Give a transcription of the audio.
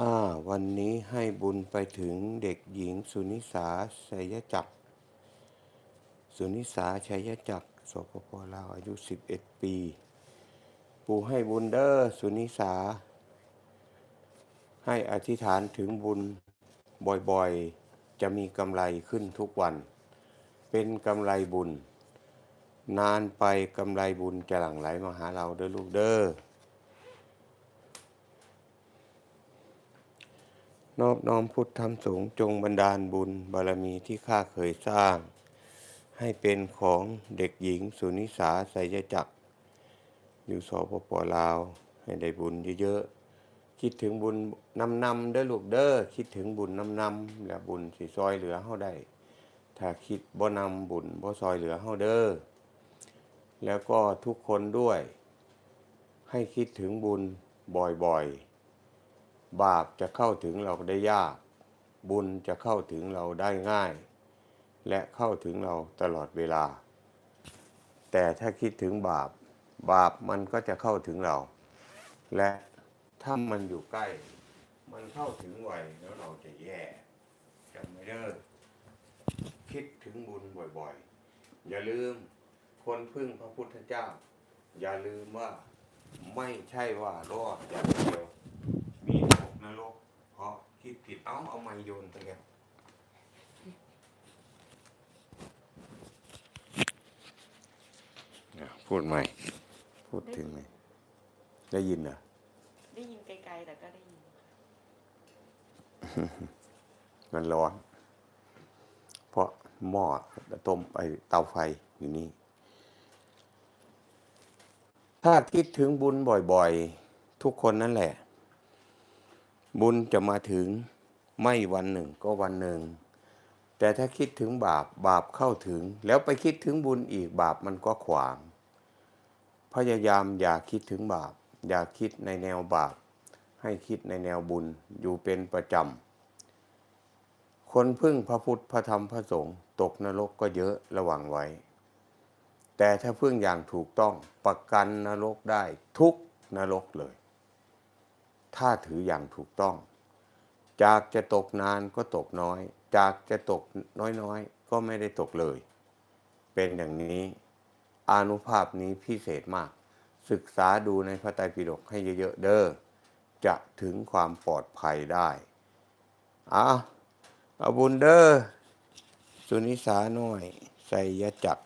อ่าวันนี้ให้บุญไปถึงเด็กหญิงสุนิสาชัยจักร สุนิสาชัยจักรสปปลาวอายุ 11 ปี ปู่ให้บุญเดอ้อสุนิสา ให้อธิษฐานถึงบุญบ่อยๆ จะมีกำไรขึ้นทุกวัน เป็นกำไรบุญ นานไปกำไรบุญจะหลั่งไหลมาหาเราเด้อลูกเด้อ นอบน้อมพุทธธรรมสงฆ์จงบันดาลบุญบารมีที่ข้าเคยสร้าง ให้เป็นของเด็กหญิงสุนิสาไสยจักรอยู่สปปลาว ให้ได้บุญเยอะๆ คิดถึงบุญนำนำเด้อลูกเด้อคิดถึงบุญนำนำและบุญสิซอยเหลือเฮาได้ ถ้าคิดบ่นำบุญบ่ซอยเหลือเฮาเด้อแล้วก็ทุกคนด้วย ให้คิดถึงบุญบ่อยๆ บาปจะเข้าถึงเราได้ยาก บุญจะเข้าถึงเราได้ง่าย และเข้าถึงเราตลอดเวลา แต่ถ้าคิดถึงบาป บาปมันก็จะเข้าถึงเรา และถ้ามันอยู่ใกล้ มันเข้าถึงไวแล้วเราจะแย่จำไม่เด้คิดถึงบุญบ่อยๆ อย่าลืมคนพึ่งพระพุทธเจ้า อย่าลืมว่าไม่ใช่ว่ารอดอย่างเดียว มีตกนรกเพราะคิดผิ ดเอาเอาไม้โยนไปแล้วอะพูดใหม่ พูดถึงไหมได้ยินเหรอ ได้ยินไกลๆแต่ก็ได้ยิน มันร้อน เพราะหม้อต้มไอเตาไฟอยู่นี่ ถ้าคิดถึงบุญบ่อยๆ ทุกคนนั่นแหละ บุญจะมาถึง ไม่วันหนึ่งก็วันหนึ่ง แต่ถ้าคิดถึงบาปบาปเข้าถึง แล้วไปคิดถึงบุญอีกบาปมันก็ขวาง พยายามอย่าคิดถึงบาป อย่าคิดในแนวบาป ให้คิดในแนวบุญอยู่เป็นประจำ คนพึ่งพระพุทธพระธรรมพระสงฆ์ตกนรกก็เยอะระวังไว้ แต่ถ้าพึ่งอย่างถูกต้องประกันนรกได้ทุกนรกเลย ถ้าถืออย่างถูกต้อง จากจะตกนานก็ตกน้อย จากจะตกน้อยๆ ก็ไม่ได้ตกเลย เป็นอย่างนี้อนุภาพนี้พิเศษมาก ศึกษาดูในพระไตรปิฎกให้เยอะๆเด้อจะถึงความปลอดภัยได้อาเอาบุญเด้อสุนิสาหน่อย ใส่ยจักร